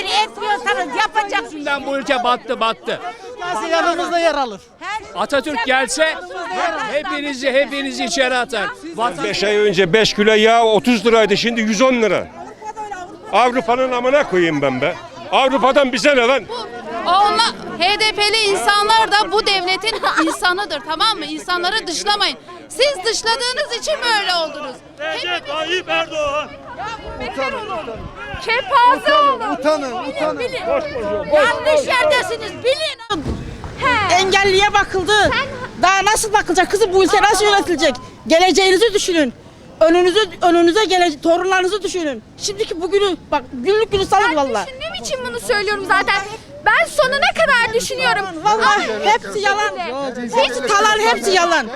senedir etmiyorsanız yapacaksınız. yüzünden bu ülke battı battı. Nasıl yanımızda yer alır? Atatürk gelse hepinizi hepinizi içeri atar. Vatan 5 ay önce 5 kilo yağ 30 liraydı şimdi 110 lira. Avrupa'nın amına koyayım ben be. Avrupa'dan bize ne lan? HDP'li insanlar da bu devletin insanıdır tamam mı? İnsanları dışlamayın. Siz dışladığınız için böyle oldunuz. Recep Tayyip Erdoğan. Beter olun. Kepaze olun. Utanın, utanın. Yanlış yerdesiniz bilin. Engelliye bakıldı. Daha nasıl bakılacak kızım bu ülke nasıl yönetilecek? Geleceğinizi düşünün. Önünüzü önünüze gele torunlarınızı düşünün. Şimdiki bugünü bak günlük günü salın valla. Düşündüğüm için bunu söylüyorum zaten. Ben sonuna kadar düşünüyorum. Vallahi hepsi yalan. Hiç talan hepsi yalan.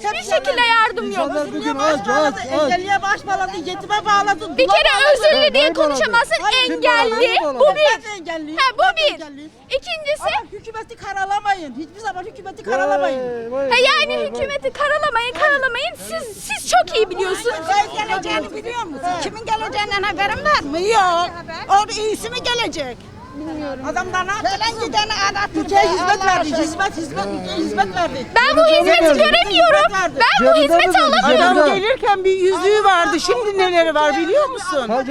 Hiçbir şekilde yardım yok. Bugün aç, aç, aç. Engelliye baş bağladı, yetime bağladı. Bir kere özürlü diye konuşamazsın. Engelli. Bu bir. Ha, bu bir. İkincisi Ama hükümeti karalamayın. Hiçbir zaman hükümeti karalamayın. Ha yani hükümeti karalamayın karalamayın. Siz siz çok iyi biliyorsunuz. Sen geleceğini biliyor musun? Kimin geleceğinden haberin var mı? Yok. Orada iyisi mi gelecek? Adamlar ne yapacak? Gelen gideni arattı. Ülkeye hizmet verdi. Hizmet, hizmet, ülkeye hizmet verdi. Ben bu hizmeti göremiyorum. Ben bu hizmeti alamıyorum. Cebinde. gelirken bir yüzüğü vardı. Şimdi neleri var biliyor musun? Ben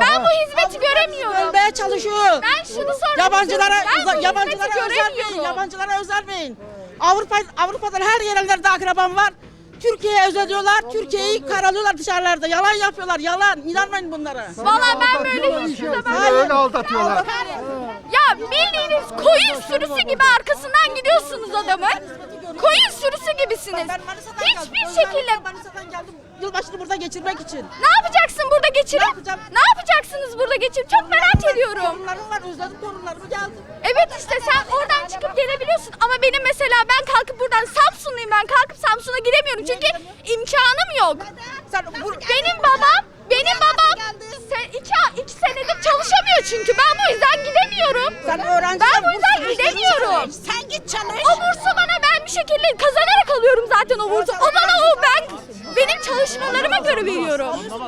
ben bu hizmeti göremiyorum. Ölmeye çalışıyor. Ben şunu sormak Yabancılara. Ben yabancılara göremiyorum. Yabancılara özenmeyin. Avrupa Avrupa'dan her yerlerde akrabam var. Türkiye'ye özeniyorlar. Türkiye'yi karalıyorlar dışarılarda. Yalan yapıyorlar. Yalan. İnanmayın bunlara. Valla ben böyle zaman... Sizi öyle aldatıyorlar. Ya bildiğiniz koyun sürüsü gibi arkasından gidiyorsunuz adamın. Koyun sürüsü gibisiniz. Ben Manisa'dan Hiçbir şekilde... Ben Manisa'dan geldim. Yılbaşını burada geçirmek için. Ne yapacaksın burada geçirip? Ne yapacağım? Ne yapacaksınız burada geçirip? Çok merak ediyorum. Torunlarım var. Özledim torunlarımı geldim. Evet işte sen oradan çıkıp gelebiliyorsun ama benim mesela ben kalkıp buradan Samsunluyum ben kalkıp Samsun'a gidemiyorum çünkü imkanım yok. Sen bu, Benim babam, benim babam se- iki, iki senedir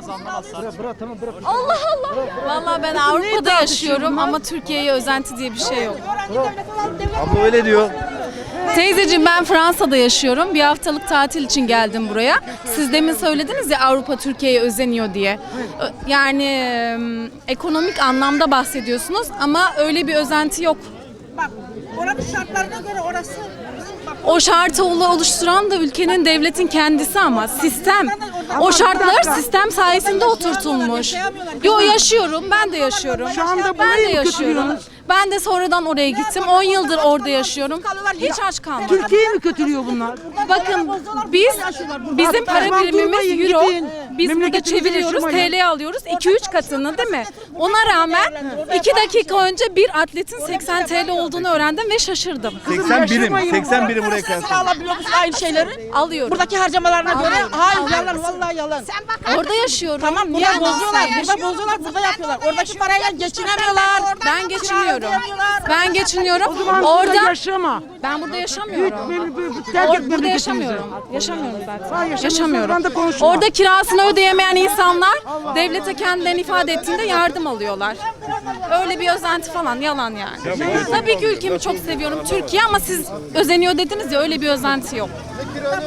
veriyorum. Bırak tamam bırak. Allah Allah. Vallahi ben Avrupa'da yaşıyorum ama Türkiye'ye özenti diye bir şey yok. Abla öyle diyor. Teyzeciğim ben Fransa'da yaşıyorum. Bir haftalık tatil için geldim buraya. Siz demin söylediniz ya Avrupa Türkiye'ye özeniyor diye. Ö- Yani em, ekonomik anlamda bahsediyorsunuz ama öyle bir özenti yok. Bak oranın şartlarına göre orası. Bak O şartı olu- oluşturan da ülkenin devletin kendisi ama sistem. O şartlar sistem sayesinde oturtulmuş. Yo yaşıyorum, ben de yaşıyorum. Şu anda ben de burayı mı yaşıyorum. Ben de sonradan oraya gittim. 10 yıldır orada yaşıyorum. Hiç aç kalmadım. Türkiye'yi mi kötülüyor bunlar? Bakın biz bizim para birimimiz euro. Biz burada Memleketinize çeviriyoruz, yaşamayın. TL alıyoruz. 2-3 katını değil mi? Ona rağmen 2 dakika önce bir atletin 80 TL olduğunu öğrendim ve şaşırdım. 80 birim, 80 birim buraya gelsin. alabiliyor musun aynı şeyleri? Alıyorum. Buradaki harcamalarına göre hayır yalan vallahi yalan. Sen Orada yaşıyorum. Tamam burada Ya bozuyorlar. Burada bozuyorlar, burada yapıyorlar. orada Oradaki parayla geçinemiyorlar. Ben geçiniyorum. Ben geçiniyorum. Orada Orada yaşama. ben burada yaşamıyorum. Or- burada yaşamıyorum. Yaşamıyorum zaten. Yaşamıyorum. ben de konuşma. Orada kirasını ödeyemeyen insanlar devlete kendilerini ifade ettiğinde yardım alıyorlar. Öyle bir özenti falan yalan yani. Tabii ki ülkemi çok seviyorum Türkiye ama siz özeniyor dediniz ya öyle bir özenti yok.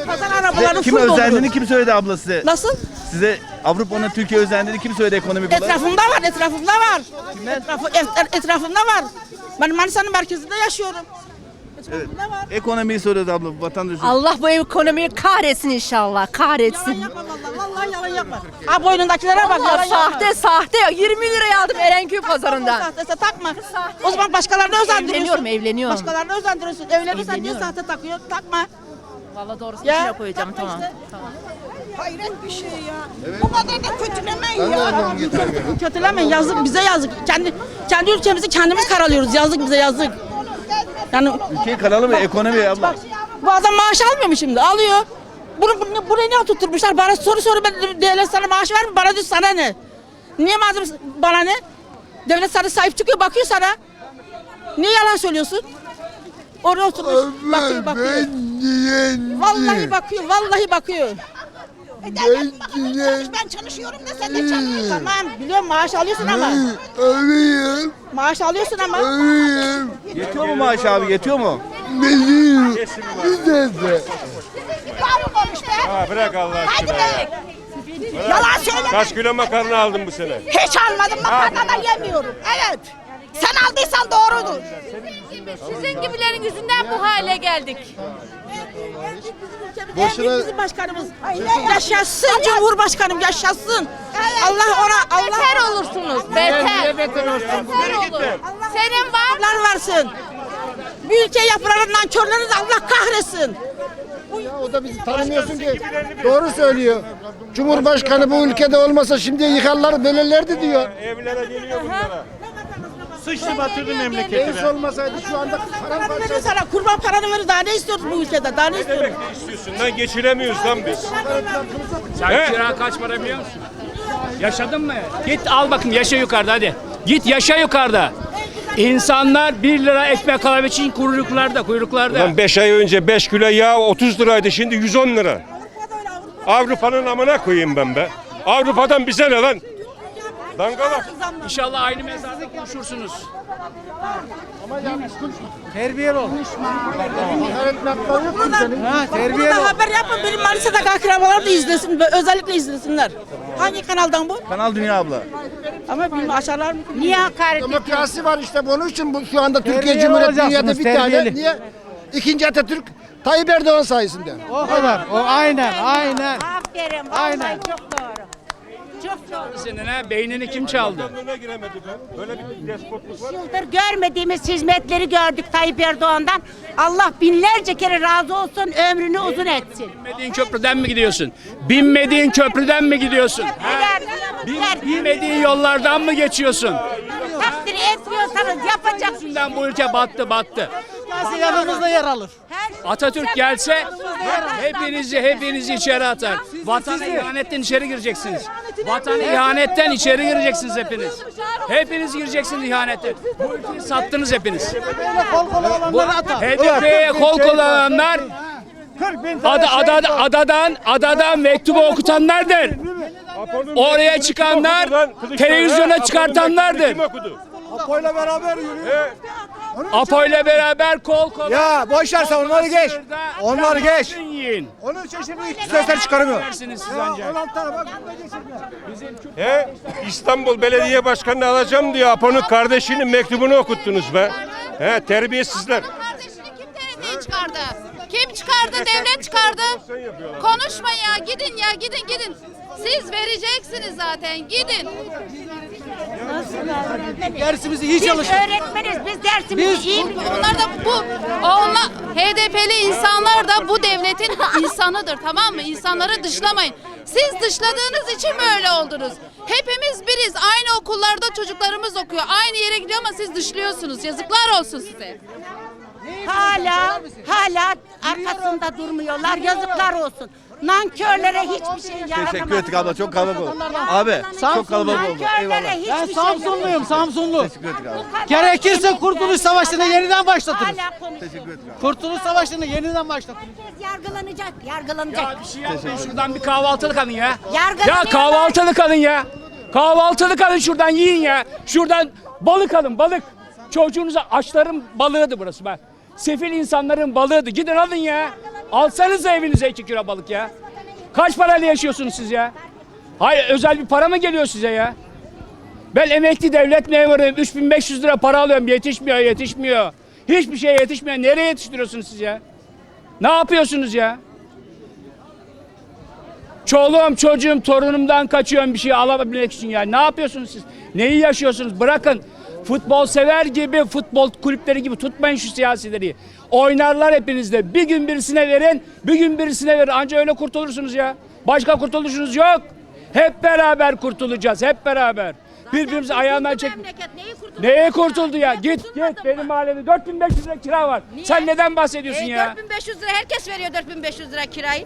Pazar arabaları Kim full dolu. özendiğini kim söyledi abla size? Nasıl? Size Avrupa'nın Türkiye özendiğini kim söyledi ekonomik olarak? Etrafımda var, etrafımda var. Etrafı, et- etrafımda var. Ben Manisa'nın merkezinde yaşıyorum. Etrafımda var. Ekonomiyi soruyordu abla vatandaş. Allah bu ekonomiyi kahretsin inşallah. Yalan Kahretsin. yapma vallahi, vallahi yalan yapma. Ha boynundakilere bak, yalan Allah yapma. sahte sahte. 20 liraya aldım Erenköy pazarından. Sahtese takma. O zaman başkalarını özendiriyorsun. Evleniyorum, evleniyorum. Başkalarını özendiriyorsun. Evlenirsen niye Evleniyorum. sahte takıyorsun? Takma. Vallahi doğrusu Ya, içine koyacağım tamam. işte. Hayret bir şey ya. Bu kadar da kötülemeyin ya. Kötülemeyin yazık bize yazık. Kendi kendi ülkemizi kendimiz karalıyoruz. Yazık bize yazık. Yani Ülkeyi karalı mı ekonomi abla? bak bu adam maaş almıyor mu şimdi? Alıyor. Bunu, bunu buraya niye oturtmuşlar? Bana soru soru ben devlet sana maaş vermiyor. Bana diyor sana ne? Niye madem bana ne? Devlet sana sahip çıkıyor bakıyor sana. Niye yalan söylüyorsun? Oraya oturmuş. Bakıyor bakıyor. Vallahi bakıyor. Vallahi bakıyor. E, devlet bakanı çalış, ben çalışıyorum da sen de çalış. Tamam biliyorum maaş alıyorsun ama. Alıyorum. Maaş alıyorsun ama. Yetiyor mu maaş abi yetiyor mu? Doğru konuş be. Ha, bırak Allah Hadi aşkına be. ya. Yalan söyleme. Kaç kilo makarna aldın bu sene? Hiç almadım makarnadan yemiyorum. Evet. Sen aldıysan doğrudur. Sizin gibilerin yüzünden bu hale geldik. Boşuna... Bizim başkanımız. Yaşasın Cumhurbaşkanım yaşasın. Allah ona Allah Beter olursunuz. Beter. Beter olur. Senin var? Allah varsın. Bir ülke yapılanın nankörlerini de Allah kahretsin. O da bizi tanımıyorsun ki. Doğru söylüyor. Cumhurbaşkanı bu ülkede olmasa şimdi yıkarlar bölürlerdi diyor. Evlere geliyor bunlara. Sıçtı batırdı memleketi Reis olmasaydı şu anda Paranı verir sana kurban paranı verir daha ne istiyoruz bu ülkede daha ne istiyoruz? Ne istiyorsun lan geçiremiyoruz lan biz. Sen kira kaç para biliyor musun? Yaşadın mı? Git al bakayım yaşa yukarıda hadi. Git yaşa yukarıda. İnsanlar 1 lira ekmek alabilmek için kuyruklarda, kuyruklarda. Lan 5 ay önce 5 kilo yağ 30 liraydı şimdi 110 lira. Avrupa'nın amına koyayım ben be. Avrupa'dan bize ne lan? Dangalak. İnşallah aynı mezarda buluşursunuz. Bunu da haber yapın benim Manisa'daki akrabalar da izlesin özellikle izlesinler. Hangi kanaldan bu? Kanal Dünya abla. Ama bilmiyorum aşağılar mı? Niye hakaret Demokrasi var işte bunun için bu şu anda Türkiye Cumhuriyeti dünyada bir tane. Niye? İkinci Atatürk Tayyip Erdoğan sayesinde. O kadar. O aynen, aynen. Aferin. Aynen. Çok doğru. Çok doğru. Senin ha beynini kim çaldı? Önüne giremedik ha. Böyle bir despotluk var. Yıldır görmediğimiz hizmetleri gördük Tayyip Erdoğan'dan. Allah binlerce kere razı olsun, ömrünü uzun etsin. Binmediğin köprüden mi gidiyorsun? Binmediğin köprüden mi gidiyorsun? Eğer Bin- Bilmediğin yollardan mı geçiyorsun? takdiri etmiyorsanız. Yüzünden bu ülke battı battı. yanımızda yer alır. Atatürk gelse hepinizi hepinizi içeri atar. Vatana ihanetten içeri gireceksiniz. Vatana ihanetten içeri gireceksiniz hepiniz. Hepiniz gireceksiniz ihanetten. Bu ülkeyi sattınız hepiniz. Bu HDP'ye kol kullananlar Ada, ada, adadan adadan mektubu okutanlardır. Oraya çıkanlar televizyona çıkartanlardır. Apo'yla beraber yürüyor. Apo ile beraber kol kola. Ya boş ver sen onları geç. Onları geç. Yiyin. Onun için şimdi hiç sesler çıkaramıyor. Versiniz siz ancak. 16 tane bak. He? İstanbul Belediye Başkanı'nı alacağım diye Apo'nun kardeşinin mektubunu okuttunuz be. He terbiyesizler. Kardeşini kim TRT'ye çıkardı? Kim çıkardı? Devlet çıkardı. Konuşma ya. Gidin ya. Gidin gidin. Siz vereceksiniz zaten. Gidin. Dersimizi iyi Biz çalışın. öğretmeniz, biz dersimizi iyi biliyoruz. Onlar da bu onlar HDP'li insanlar da bu devletin insanıdır tamam mı? İnsanları dışlamayın. Siz dışladığınız için böyle oldunuz. Hepimiz biriz. Aynı okullarda çocuklarımız okuyor. Aynı yere gidiyor ama siz dışlıyorsunuz. Yazıklar olsun size. Hala, hala arkasında durmuyorlar. Yazıklar olsun. Nankörlere hiçbir şey yaramaz. Teşekkür ettik abla çok kalabalık oldu. Abi çok kalabalık oldu. Nankörlere Eyvallah. hiçbir Ben şey Samsunluyum Samsunlu. Teşekkür ettik abi. Gerekirse Kurtuluş Savaşı'nı yeniden başlatırız. Hala konuşuyor. Teşekkür ettik abi. Kurtuluş Savaşı'nı yeniden başlatırız. Herkes yargılanacak, yargılanacak. Ya bir şey yapmayın şuradan bir kahvaltılık alın ya. Ya kahvaltılık alın ya. Kahvaltılık alın şuradan yiyin ya. Şuradan balık alın balık. Çocuğunuza açların balığıdı burası bak. Sefil insanların balığıdı. Gidin alın ya. Alsanıza evinize iki kilo balık ya. Kaç parayla yaşıyorsunuz siz ya? Hayır özel bir para mı geliyor size ya? Ben emekli devlet memuruyum. 3500 lira para alıyorum. Yetişmiyor, yetişmiyor. Hiçbir şey yetişmiyor. Nereye yetiştiriyorsunuz siz ya? Ne yapıyorsunuz ya? Çoluğum, çocuğum, torunumdan kaçıyorum bir şey alabilmek için ya. Ne yapıyorsunuz siz? Neyi yaşıyorsunuz? Bırakın. Futbol sever gibi, futbol kulüpleri gibi tutmayın şu siyasileri. Oynarlar hepinizde. Bir gün birisine verin, bir gün birisine verin. Anca öyle kurtulursunuz ya. Başka kurtuluşunuz yok. Hep beraber kurtulacağız, hep beraber. Birbirimizi ayağından çek. Memleket neyi kurtuldu? Neye kurtuldu ya? Git git benim mahallede 4500 lira kira var. Sen neden bahsediyorsun ya? 4500 lira herkes veriyor 4500 lira kirayı.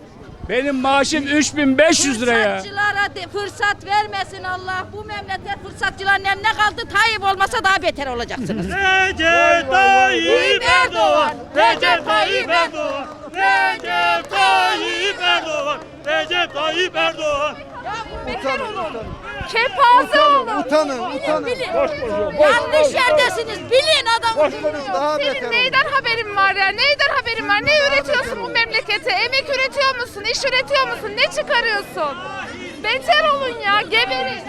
Benim maaşım 3500 lira ya. Fırsatçılara de- fırsat vermesin Allah. Bu memleket fırsatçıların eline kaldı. Tayyip olmasa daha beter olacaksınız. Recep Tayyip Erdoğan, Recep Tayyip Erdoğan, Recep Tayyip Erdoğan, Recep Tayyip Erdoğan. Kepaze olun. Utanın, utanın. Yanlış yerdesiniz. Bilin adamı. Daha Senin beter neyden haberin var ya? Neyden haberin var? Ne üretiyorsun bu memlekete? Emek üretiyor musun? İş üretiyor musun? Ne çıkarıyorsun? Beter olun ya. Geberin.